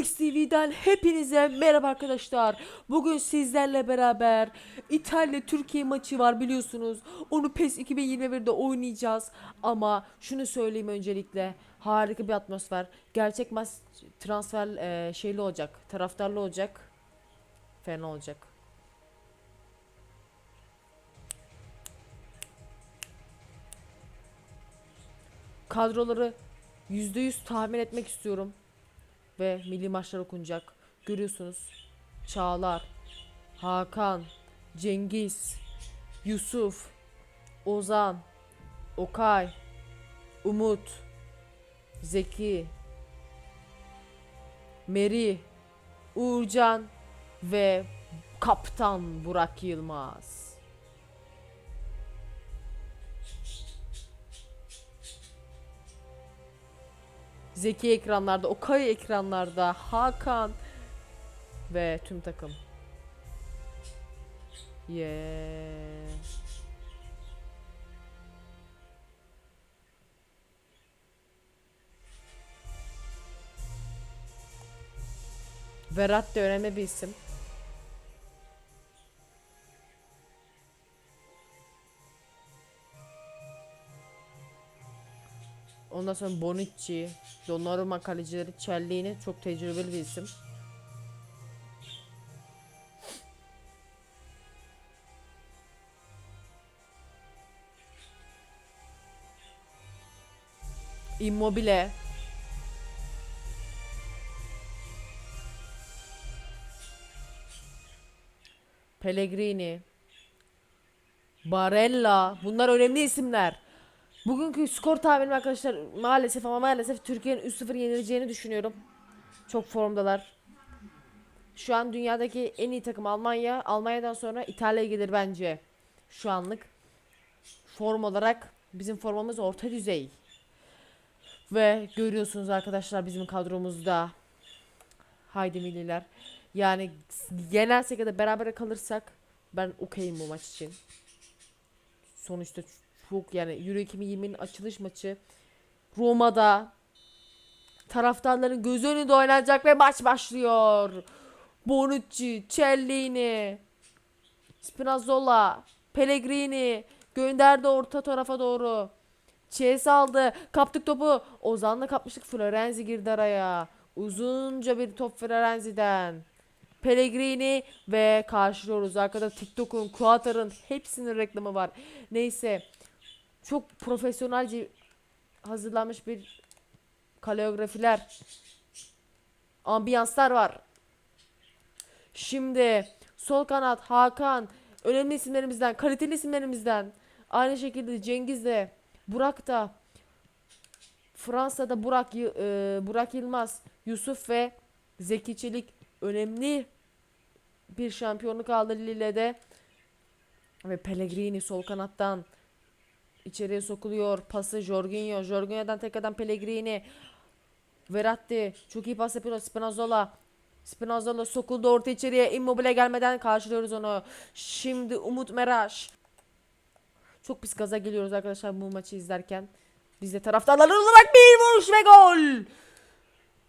XTV'den hepinize merhaba arkadaşlar. Bugün sizlerle beraber İtalya Türkiye maçı var biliyorsunuz. Onu PES 2021'de oynayacağız. Ama şunu söyleyeyim öncelikle. Harika bir atmosfer. Gerçek maç transfer e, şeyli olacak. Taraftarlı olacak. Fena olacak. Kadroları %100 tahmin etmek istiyorum ve milli maçlar okunacak. Görüyorsunuz. Çağlar, Hakan, Cengiz, Yusuf, Ozan, Okay, Umut, Zeki, Meri, Uğurcan ve Kaptan Burak Yılmaz. Zeki ekranlarda, Okay ekranlarda, Hakan ve tüm takım. Yeah. Berat da önemli bir isim. Ondan sonra Bonucci, Donnarumma kalecileri Cellini çok tecrübeli bir isim. Immobile. Pellegrini. Barella. Bunlar önemli isimler. Bugünkü skor tahminim arkadaşlar maalesef ama maalesef Türkiye'nin 3-0 yenileceğini düşünüyorum. Çok formdalar. Şu an dünyadaki en iyi takım Almanya. Almanya'dan sonra İtalya gelir bence. Şu anlık. Form olarak bizim formamız orta düzey. Ve görüyorsunuz arkadaşlar bizim kadromuzda. Haydi milliler. Yani yenersek ya da beraber kalırsak ben okeyim bu maç için. Sonuçta çok yani Euro 2020'nin açılış maçı Roma'da taraftarların gözü önünde oynanacak ve maç başlıyor. Bonucci, Cellini, Spinazzola, Pellegrini gönderdi orta tarafa doğru. Chase aldı. Kaptık topu. Ozan'la kapmıştık. Florenzi girdi araya. Uzunca bir top Florenzi'den. Pellegrini ve karşılıyoruz. Arkada TikTok'un, Kuatar'ın hepsinin reklamı var. Neyse. Çok profesyonelce hazırlanmış bir koreografiler. Ambiyanslar var. Şimdi sol kanat Hakan önemli isimlerimizden, kaliteli isimlerimizden. Aynı şekilde Cengiz de, Burak da, Fransa'da Burak e, Burak Yılmaz, Yusuf ve Zeki Çelik önemli bir şampiyonluk aldı Lille'de. Ve Pellegrini sol kanattan içeriye sokuluyor. Pası Jorginho. Jorginho'dan tekrardan Pellegrini. Verratti çok iyi pas yapıyor. Spinazzola. Spinazzola sokuldu orta içeriye. Immobile gelmeden karşılıyoruz onu. Şimdi Umut Meraş. Çok pis gaza geliyoruz arkadaşlar bu maçı izlerken. Biz de taraftarlar olarak bir vuruş ve gol.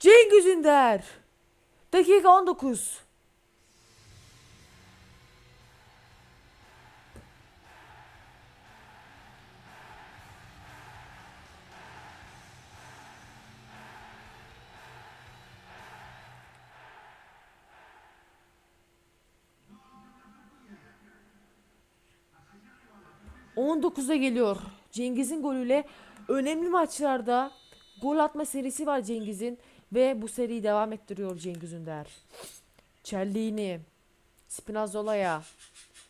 Cengiz Ünder. Dakika 19. ...19'a geliyor. Cengiz'in golüyle önemli maçlarda gol atma serisi var Cengiz'in ve bu seriyi devam ettiriyor Cengiz Ünder. Cellini, Spinazzola'ya,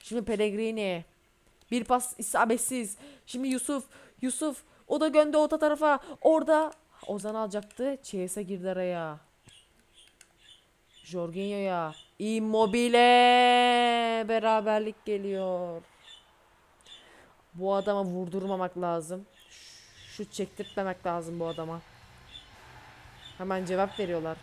şimdi Pellegrini, bir pas isabetsiz. Şimdi Yusuf, Yusuf o da gönde orta tarafa. Orada Ozan alacaktı. Çeyes'e girdi araya. Jorginho'ya. Immobile beraberlik geliyor. Bu adama vurdurmamak lazım. Şut çektirtmemek lazım bu adama. Hemen cevap veriyorlar.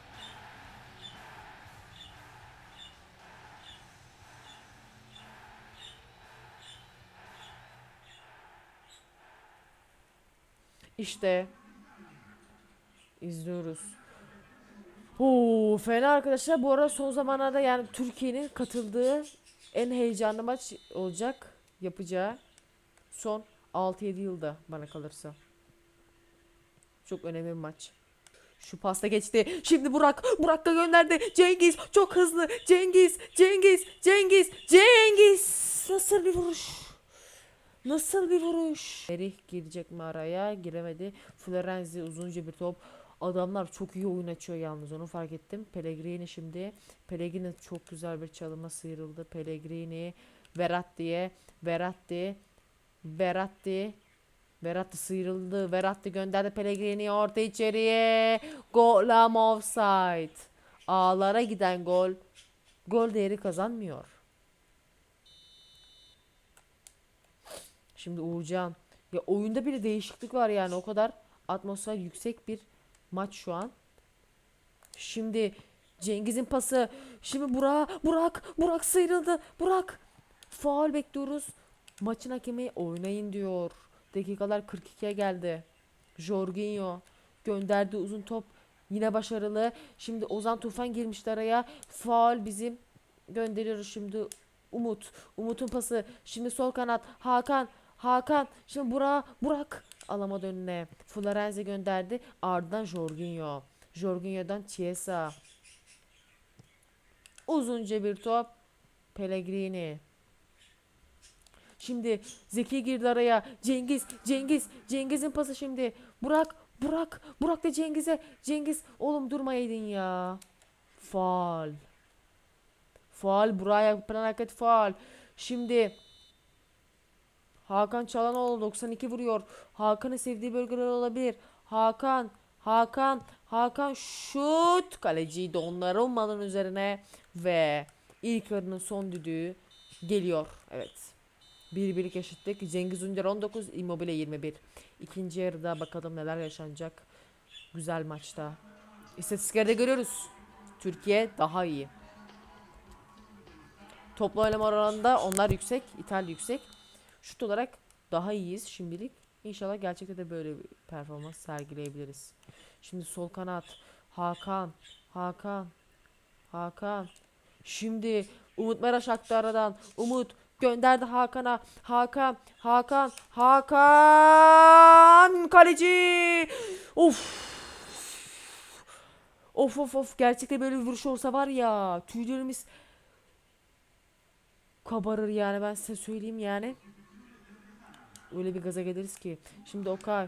İşte izliyoruz. Oo, fena arkadaşlar. Bu arada son zamanlarda yani Türkiye'nin katıldığı en heyecanlı maç olacak. Yapacağı son 6-7 yılda bana kalırsa. Çok önemli bir maç. Şu pasta geçti. Şimdi Burak. Burak da gönderdi. Cengiz çok hızlı. Cengiz. Cengiz. Cengiz. Cengiz. Nasıl bir vuruş? Nasıl bir vuruş? Merih girecek mi araya? Giremedi. Florenzi uzunca bir top. Adamlar çok iyi oyun açıyor yalnız onu fark ettim. Pellegrini şimdi. Pellegrini çok güzel bir çalıma sıyrıldı. Pellegrini. Verratti'ye. Verratti. Verratti. Verratti sıyrıldı. Verratti gönderdi Pellegrini'yi orta içeriye. Gol ama offside. Ağlara giden gol. Gol değeri kazanmıyor. Şimdi Uğurcan. Ya oyunda bile değişiklik var yani o kadar atmosfer yüksek bir maç şu an. Şimdi Cengiz'in pası. Şimdi Burak, Burak, Burak sıyrıldı. Burak. Faul bekliyoruz. Maçın hakemi oynayın diyor. Dakikalar 42'ye geldi. Jorginho gönderdi uzun top. Yine başarılı. Şimdi Ozan Tufan girmişti araya. Faul bizim gönderiyoruz şimdi Umut. Umut'un pası. Şimdi sol kanat. Hakan. Hakan. Şimdi Burak. Burak. Alamadı önüne. Florenzi gönderdi. Ardından Jorginho. Jorginho'dan Chiesa. Uzunca bir top. Pellegrini. Şimdi Zeki girdi araya. Cengiz, Cengiz, Cengiz'in pası şimdi. Burak, Burak, Burak da Cengiz'e. Cengiz, oğlum durmayaydın ya. Faal. Faal, Burak'a yapılan hareket faal. Şimdi Hakan Çalhanoğlu 92 vuruyor. Hakan'ın sevdiği bölgeler olabilir. Hakan, Hakan, Hakan şut. Kaleci Donnaruma'nın üzerine ve ilk yarının son düdüğü geliyor. Evet. Bir birlik eşitlik. Cengiz Ünder 19, Immobile 21. İkinci yarıda bakalım neler yaşanacak. Güzel maçta. İstatistiklerde görüyoruz. Türkiye daha iyi. Toplu oynama oranında onlar yüksek, İtalya yüksek. Şut olarak daha iyiyiz şimdilik. İnşallah gerçekte de böyle bir performans sergileyebiliriz. Şimdi sol kanat Hakan, Hakan, Hakan. Şimdi Umut Meraş aktı aradan. Umut gönderdi Hakan'a. Hakan, Hakan, Hakan kaleci. Of. Of of of gerçekten böyle bir vuruş olsa var ya tüylerimiz kabarır yani ben size söyleyeyim yani. Öyle bir gaza geliriz ki. Şimdi Okay.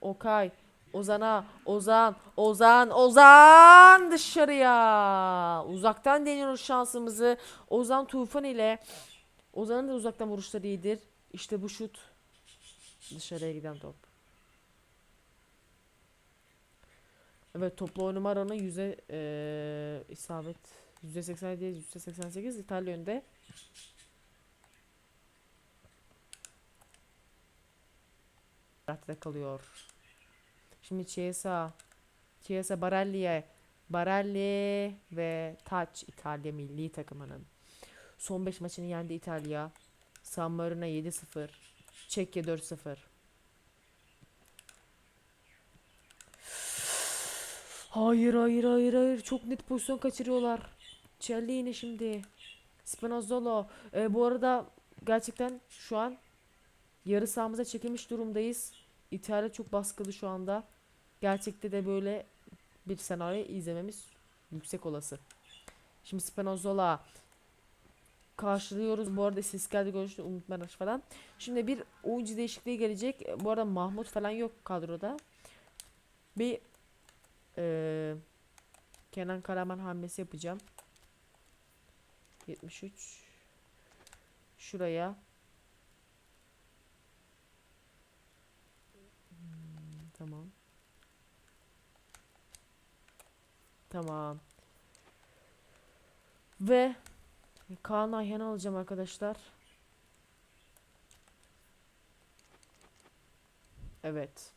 Okay. Ozan'a. Ozan. Ozan. Ozan dışarıya. Uzaktan deniyoruz şansımızı. Ozan Tufan ile. Ozan'ın da uzaktan vuruşları iyidir. İşte bu şut. Dışarıya giden top. Evet toplu oynama oranı yüzde eee isabet. Yüzde 87 yüzde 88 İtalya önde. Rahatla kalıyor. Şimdi Chiesa. Chiesa Barelli'ye. Barelli ve Taç İtalya milli takımının. Son 5 maçını yendi İtalya. San Marino 7-0. Çekya 4-0. Hayır hayır hayır hayır çok net pozisyon kaçırıyorlar. Cellini şimdi. Spinazzola. Ee, bu arada gerçekten şu an yarı sahamıza çekilmiş durumdayız. İtalya çok baskılı şu anda. Gerçekte de böyle bir senaryo izlememiz yüksek olası. Şimdi Spinazzola karşılıyoruz. Bu arada geldi görüştü Umut Meraş falan. Şimdi bir oyuncu değişikliği gelecek. Bu arada Mahmut falan yok kadroda. Bir eee, Kenan Karaman hamlesi yapacağım. 73 şuraya Hmm, tamam tamam ve Kaan Ayhan'ı alacağım arkadaşlar evet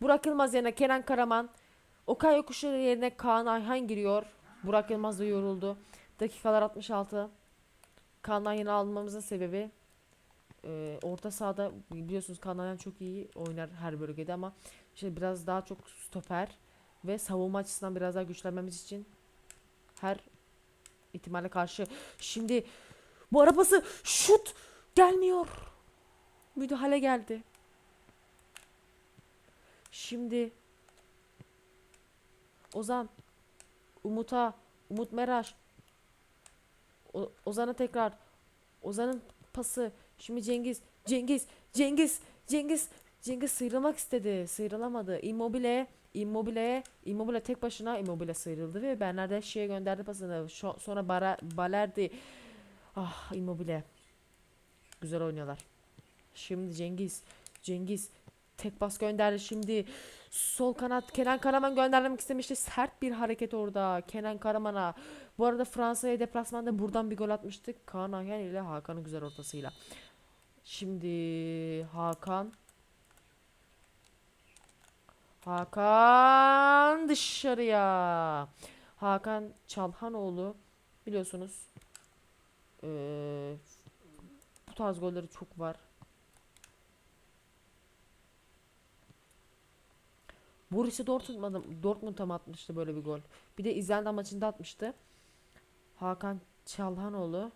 Burak Yılmaz yerine Kenan Karaman Okay Yokuşları yerine Kaan Ayhan giriyor Burak Yılmaz da yoruldu. Dakikalar 66. Kaan Ayhan'ı almamızın sebebi e, orta sahada biliyorsunuz Kaan Ayhan çok iyi oynar her bölgede ama işte biraz daha çok stoper ve savunma açısından biraz daha güçlenmemiz için her ihtimale karşı. Şimdi bu arabası şut gelmiyor. Müdahale geldi. Şimdi Ozan Umut'a Umut Meraş. Ozan'a tekrar. Ozan'ın pası. Şimdi Cengiz Cengiz Cengiz Cengiz Cengiz sıyrılmak istedi. Sıyrılamadı. Immobile Immobile Immobile tek başına Immobile sıyrıldı ve Bernardeschi'ye gönderdi pasını sonra Bara, Balerdi. Ah Immobile. Güzel oynuyorlar. Şimdi Cengiz Cengiz tek pas gönderdi şimdi. Sol kanat Kenan Karaman göndermek istemişti. Sert bir hareket orada Kenan Karaman'a. Bu arada Fransa'ya deplasmanda buradan bir gol atmıştık. Kaan Ayhan ile Hakan'ın güzel ortasıyla. Şimdi Hakan Hakan dışarıya Hakan Çalhanoğlu biliyorsunuz eee, bu tarz golleri çok var Borussia Dortmund'a Dortmund'a mı atmıştı böyle bir gol. Bir de İzlanda maçında atmıştı. Hakan Çalhanoğlu.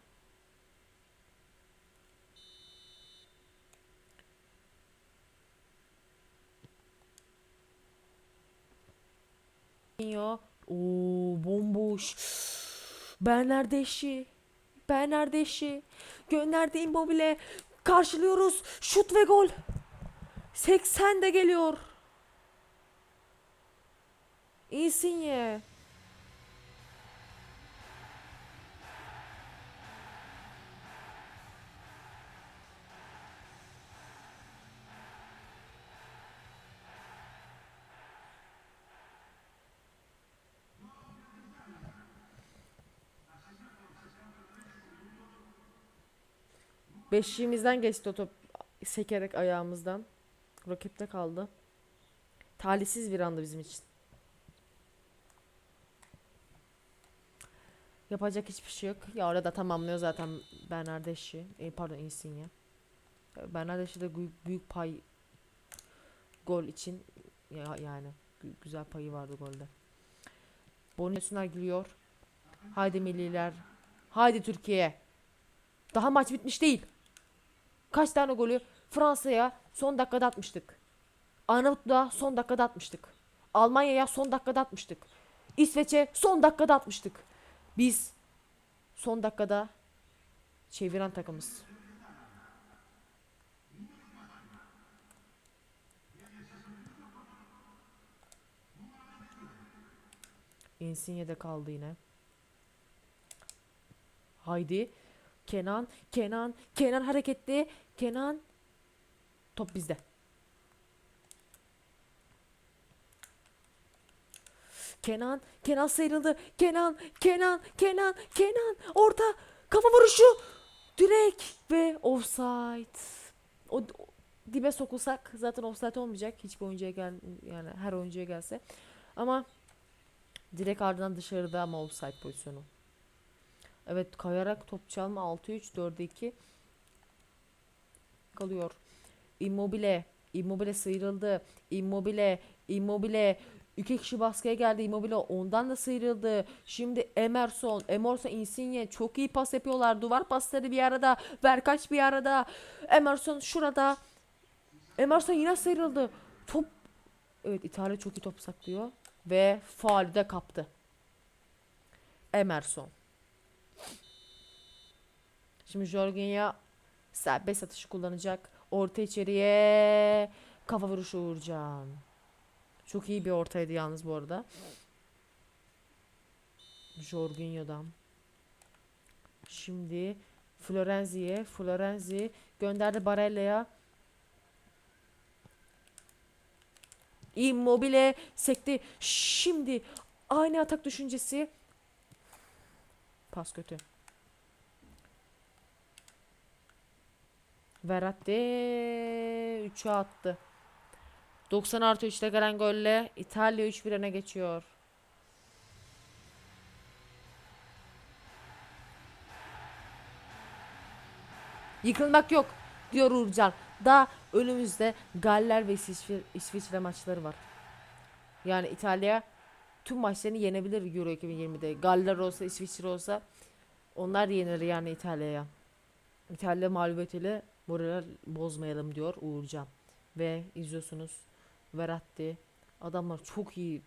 Oo bomboş. Bernardeşi. Bernardeşi. Gönderdi Immobile. Karşılıyoruz. Şut ve gol. 80 de geliyor. Insigne. Beşiğimizden geçti o top sekerek ayağımızdan. Rakipte kaldı. Talihsiz bir andı bizim için. Yapacak hiçbir şey yok. Ya orada tamamlıyor zaten Bernardeschi. E, pardon Insigne. Bernardeschi de büyük, büyük pay gol için ya, yani gü- güzel payı vardı golde. Bonusunlar gülüyor. Haydi milliler. Haydi Türkiye. Daha maç bitmiş değil. Kaç tane golü Fransa'ya son dakikada atmıştık. Arnavutluğa son dakikada atmıştık. Almanya'ya son dakikada atmıştık. İsveç'e son dakikada atmıştık. Biz son dakikada çeviren takımız. Insigne'de kaldı yine. Haydi. Kenan, Kenan, Kenan hareketli. Kenan. Top bizde. Kenan, Kenan sıyrıldı. Kenan, Kenan, Kenan, Kenan. Orta kafa vuruşu. Direkt ve offside. O, o- dibe sokulsak zaten offside olmayacak. Hiçbir oyuncuya gel yani her oyuncuya gelse. Ama direkt ardından dışarıda ama offside pozisyonu. Evet kayarak top çalma 6-3 4'e 2 kalıyor. Immobile, Immobile sıyrıldı. Immobile, Immobile iki kişi baskıya geldi. Immobile ondan da sıyrıldı. Şimdi Emerson, Emerson Insigne çok iyi pas yapıyorlar. Duvar pasları bir arada. Verkaç bir arada. Emerson şurada. Emerson yine sıyrıldı. Top Evet İtalya çok iyi top saklıyor ve de kaptı. Emerson. Şimdi Jorginho serbest atışı kullanacak. Orta içeriye kafa vuruşu Uğurcan. Çok iyi bir ortaydı yalnız bu arada. Jorginho'dan. Şimdi Florenzi'ye. Florenzi gönderdi Barella'ya. Immobile sekti. Şimdi aynı atak düşüncesi. Pas kötü. Verratti 3'e attı. 90 artı 3'te gelen golle İtalya 3-1 öne geçiyor. Yıkılmak yok diyor Uğurcan. Daha önümüzde Galler ve İsviçre, İsviçre maçları var. Yani İtalya tüm maçlarını yenebilir Euro 2020'de. Galler olsa, İsviçre olsa onlar yenir yani İtalya'ya. İtalya mağlubiyetiyle moral bozmayalım diyor Uğurcan. Ve izliyorsunuz Verratti adamlar çok iyi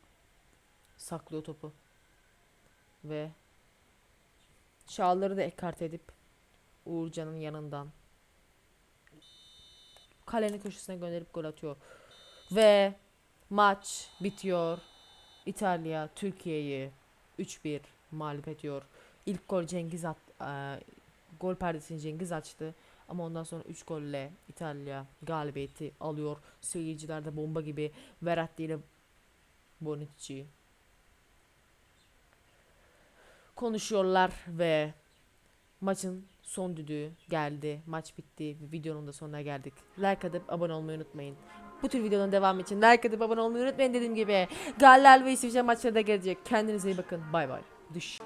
saklıyor topu. Ve Şahları da ekart edip Uğurcan'ın yanından kalenin köşesine gönderip gol atıyor. Ve maç bitiyor. İtalya Türkiye'yi 3-1 mağlup ediyor. İlk gol Cengiz at, eee, gol perdesini Cengiz açtı. Ama ondan sonra 3 golle İtalya galibiyeti alıyor. Seyirciler de bomba gibi Verratti ile Bonucci konuşuyorlar ve maçın son düdüğü geldi. Maç bitti. Videonun da sonuna geldik. Like atıp abone olmayı unutmayın. Bu tür videonun devamı için like atıp abone olmayı unutmayın dediğim gibi. Galler ve İsviçre maçları da gelecek. Kendinize iyi bakın. Bay bay. Düş.